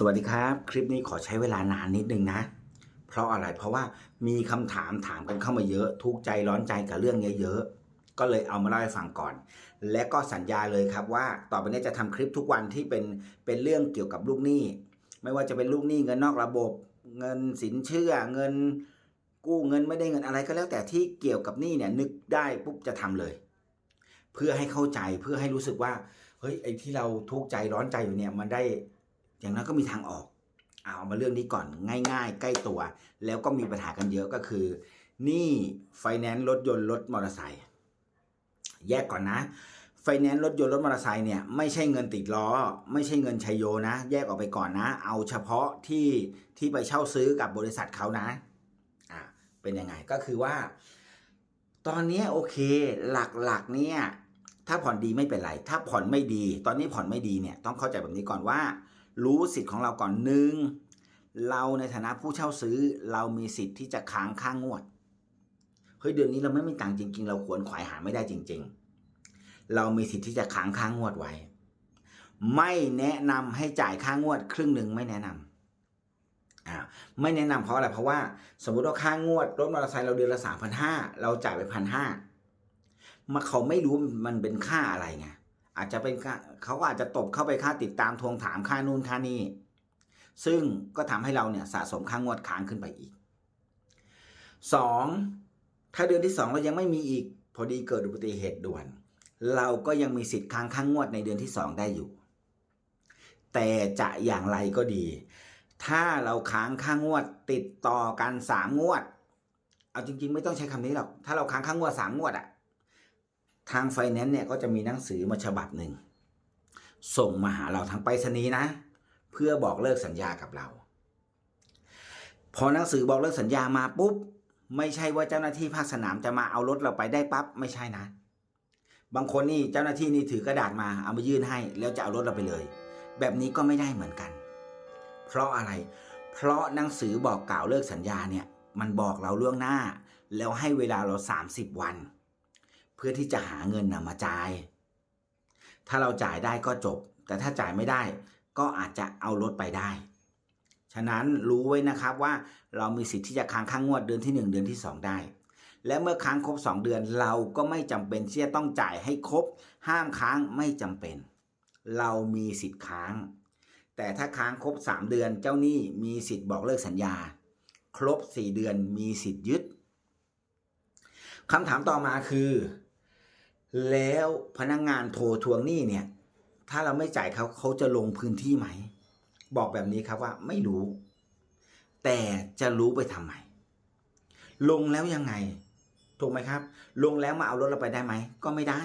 สวัสดีครับ คลิปนี้ขอใช้เวลานานนิดนึงนะ เพราะอะไรเพราะว่ามีคำถามถามกันเข้ามาเยอะ ทุกใจร้อนใจกับเรื่องเยอะๆก็เลยเอามาเล่าให้ฟังก่อน และก็สัญญาเลยครับว่าต่อไปนี้จะทำคลิปทุกวันที่เป็นเป็นเรื่องเกี่ยวกับลูกหนี้ ไม่ว่าจะเป็นลูกหนี้เงินนอกระบบ เงินสินเชื่อเงิน กู้เงินไม่ได้เงินอะไรก็แล้วแต่ที่เกี่ยวกับหนี้เนี่ยนึกได้ปุ๊บจะทำเลย เพื่อให้เข้าใจเพื่อให้รู้สึกว่าเฮ้ยไอ้ที่เราทุกข์ใจร้อนใจอยู่เนี่ยมันได้ อย่างนั้นก็มีทางออก เอามาเรื่องนี้ก่อนง่าย ๆ ใกล้ตัว แล้วก็มีปัญหากันเยอะก็คือหนี้ไฟแนนซ์รถยนต์รถมอเตอร์ไซค์แยกก่อนนะไฟแนนซ์รถยนต์รถมอเตอร์ไซค์เนี่ยไม่ใช่เงินติดล้อ ไม่ใช่เงินชัยโยนะ แยกออกไปก่อนนะ เอาเฉพาะที่ที่ไปเช่าซื้อกับบริษัทเขานะอ่าเป็นยังไงก็คือว่า ตอนนี้โอเคหลักๆเนี่ยถ้าผ่อนดีไม่เป็นไร ถ้าผ่อนไม่ดี ตอนนี้ผ่อนไม่ดีเนี่ยต้องเข้าใจแบบนี้ก่อนว่า รู้สิทธิ์ของเราก่อนหนึ่งเราในฐานะผู้เช่าซื้อ เรามีสิทธิ์ที่จะค้างค่างวดเฮ้ยเดือนนี้เราไม่มีตังค์จริง ๆ เราควรขวายหาไม่ได้จริง ๆ เรามีสิทธิ์ที่จะค้างค่างวดไว้ ไม่แนะนำให้จ่ายค่างวด ครึ่งหนึ่งไม่แนะนำอ่าไม่แนะนำเพราะอะไรเพราะว่า สมมุติว่าค่างวดรถมอเตอร์ไซค์เราเดือนละสามพันห้าเราจ่ายไปพันห้ามาเขาไม่รู้มันเป็นค่าอะไรไง อาจจะเป็นเขาก็อาจจะตบเข้าไปค่าติดตามทวงถามค่านู่นค่านี่ซึ่งก็ทำให้เราเนี่ยสะสมค่างวดค้างขึ้นไปอีกสองถ้าเดือนที่สองเรายังไม่มีอีก พอดีเกิดอุบัติเหตุด่วน เราก็ยังมีสิทธิ์ค้างค่างวดในเดือนที่สองได้อยู่ แต่จะอย่างไรก็ดี ถ้าเราค้างค่างวดติดต่อกันสามงวด เอาจริง ๆ ไม่ต้องใช้คำนี้หรอก ถ้าเราค้างค่างวดสามงวดอะ ทางไฟแนนซ์เนี่ยก็จะมีหนังสือมาฉบับหนึ่ง ส่งมาหาเราทางไปรษณีย์นะ เพื่อบอกเลิกสัญญากับเรา พอหนังสือบอกเลิกสัญญามาปุ๊บ ไม่ใช่ว่าเจ้าหน้าที่ภาคสนามจะมาเอารถเราไปได้ปั๊บไม่ใช่นะ บางคนนี่เจ้าหน้าที่นี่ถือกระดาษมาเอามายื่นให้ แล้วจะเอารถเราไปเลย แบบนี้ก็ไม่ได้เหมือนกัน เพราะอะไร เพราะหนังสือบอกกล่าวเลิกสัญญาเนี่ยมันบอกเราล่วงหน้า แล้วให้เวลาเรา 30 วัน เพื่อที่จะหาเงินนะมาจ่าย ถ้าเราจ่ายได้ก็จบ แต่ถ้าจ่ายไม่ได้ก็อาจจะเอารถไปได้ ฉะนั้นรู้ไว้นะครับว่าเรามีสิทธิ์ที่จะค้างค่างวดเดือนที่ 1 เดือนที่ 2 ได้ และเมื่อค้างครบ 2 เดือนเราก็ไม่จำเป็นที่จะต้องจ่ายให้ครบ ห้ามค้างไม่จำเป็น เรามีสิทธิ์ค้าง แต่ถ้าค้างครบ 3 เดือนเจ้าหนี้มีสิทธิ์บอกเลิกสัญญา ครบ 4 เดือนมีสิทธิ์ยึดคำถามต่อมาคือ แล้วพนักงงานโทรทวงหนี้เนี่ย ถ้าเราไม่จ่ายเขาเขาจะลงพื้นที่ไหม บอกแบบนี้ครับว่าไม่รู้ แต่จะรู้ไปทำไม ลงแล้วยังไง ถูกไหมครับ ลงแล้วมาเอารถเราไปได้ไหม ก็ไม่ได้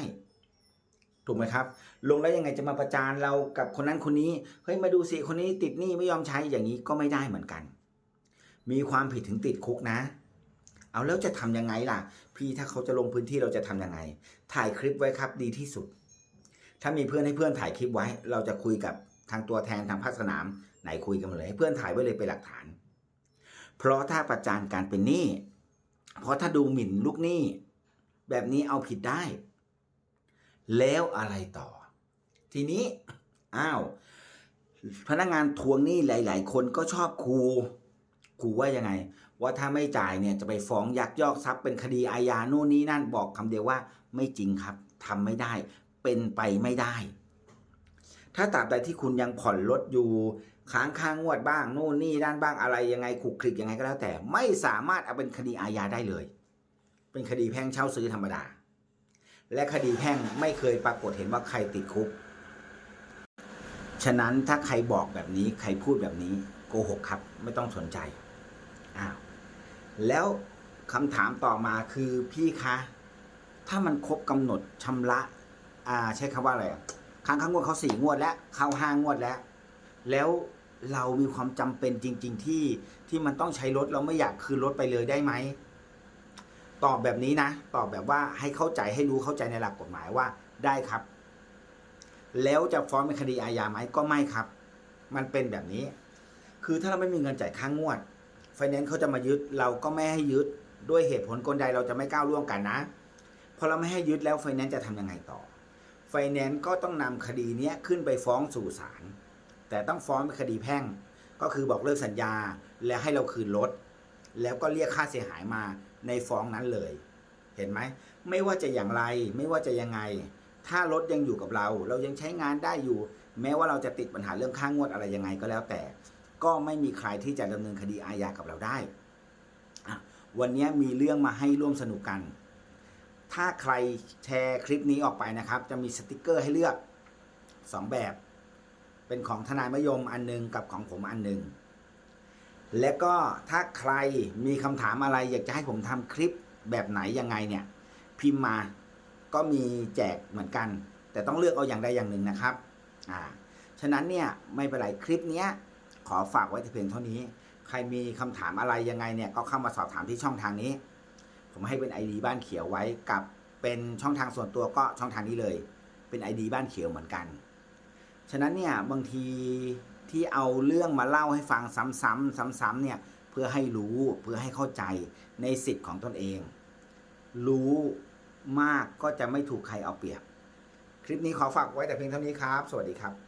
ถูกไหมครับ ลงแล้วยังไงจะมาประจานเรากับคนนั้นคนนี้ เฮ้ยมาดูสิคนนี้ติดหนี้ไม่ยอมใช้อย่างนี้ก็ไม่ได้เหมือนกัน มีความผิดถึงติดคุกนะ เอาแล้วจะทำยังไงล่ะ พี่ถ้าเขาจะลงพื้นที่เราจะทำยังไง ถ่ายคลิปไว้ครับดีที่สุด ถ้ามีเพื่อนให้เพื่อนถ่ายคลิปไว้ เราจะคุยกับทางตัวแทนทางภาคสนามไหนคุยกันมาเลยให้เพื่อนถ่ายไว้เลยเป็นหลักฐาน เพราะถ้าประจานการเป็นหนี้เพราะถ้าดูหมิ่นลูกหนี้ แบบนี้เอาผิดได้ แล้วอะไรต่อ ทีนี้อ้าวพนักงานทวงหนี้หลาย ๆ คนก็ชอบครู คูว่ายังไง ว่าถ้าไม่จ่ายเนี่ยจะไปฟ้องยักยอกทรัพย์เป็นคดีอาญาโน่นนี้นั่นบอกคำเดียวว่าไม่จริงครับทำไม่ได้ เป็นไปไม่ได้ ถ้าตราบใดที่คุณยังผ่อนรถอยู่ค้างค่างงวดบ้างโน่นนี่ด้านบ้างอะไรยังไงขลุกคลิกยังไงก็แล้วแต่ ไม่สามารถเอาเป็นคดีอาญาได้เลย เป็นคดีแพ่งเช่าซื้อธรรมดา และคดีแพ่งไม่เคยปรากฏเห็นว่าใครติดคุก ฉะนั้นถ้าใครบอกแบบนี้ใครพูดแบบนี้โกหกครับ ไม่ต้องสนใจ อ้าวแล้วคำถามต่อมาคือพี่คะ ถ้ามันครบกำหนดชำระ อ่า ใช้คำว่าอะไรอะค้างค้างงวดเขาสี่งวดแล้วเขาห้างวดแล้ว แล้วเรามีความจำเป็นจริง ๆ ที่ที่มันต้องใช้รถเราไม่อยากคืนรถไปเลยได้ไหมตอบแบบนี้นะ ตอบแบบว่าให้เข้าใจให้รู้เข้าใจในหลักกฎหมายว่าได้ครับ แล้วจะฟ้องเป็นคดีอาญาไหมก็ไม่ครับ มันเป็นแบบนี้ คือถ้าเราไม่มีเงินจ่ายค่างวด ไฟแนนซ์เขาจะมายึดเราก็ไม่ให้ยึดด้วยเหตุผลกลใดเราจะไม่ก้าวล่วงกันนะพอเราไม่ให้ยึดแล้วไฟแนนซ์จะทำยังไงต่อ ไฟแนนซ์ก็ต้องนำคดีเนี้ยขึ้นไปฟ้องสู่ศาลแต่ต้องฟ้องเป็นคดีแพ่ง ก็คือบอกเลิกสัญญาและให้เราคืนรถแล้วก็เรียกค่าเสียหายมาในฟ้องนั้นเลย เห็นไหมไม่ว่าจะอย่างไรไม่ว่าจะยังไง ถ้ารถยังอยู่กับเรา เรายังใช้งานได้อยู่ แม้ว่าเราจะติดปัญหาเรื่องค่างวดอะไรยังไงก็แล้วแต่ ก็ไม่มีใครที่จะดำเนินคดีอาญากับเราได้ วันนี้มีเรื่องมาให้ร่วมสนุกกัน ถ้าใครแชร์คลิปนี้ออกไปนะครับ จะมีสติกเกอร์ให้เลือก 2 แบบ เป็นของทนายมยมอันหนึงกับของผมอันหนึง และก็ถ้าใครมีคำถามอะไรอยากจะให้ผมทำคลิปแบบไหนยังไงเนี่ย พิมพ์มาก็มีแจกเหมือนกัน แต่ต้องเลือกเอาอย่างใดอย่างหนึ่งนะครับ อ่า ฉะนั้นเนี่ยไม่เป็นไรคลิปเนี้ย ขอฝากไว้แต่เพียงเท่านี้ ใครมีคำถามอะไรยังไงเนี่ยก็เข้ามาสอบถามที่ช่องทางนี้ ผมให้เป็น ID บ้านเขียวไว้กับเป็นช่องทางส่วนตัวก็ช่องทางนี้เลย เป็น ID บ้านเขียวเหมือนกัน ฉะนั้นเนี่ยบางทีที่เอาเรื่องมาเล่าให้ฟังซ้ำๆซ้ำๆเนี่ยเพื่อให้รู้เพื่อให้เข้าใจในสิทธิ์ของตนเอง รู้มากก็จะไม่ถูกใครเอาเปรียบ คลิปนี้ขอฝากไว้แต่เพียงเท่านี้ครับ สวัสดีครับ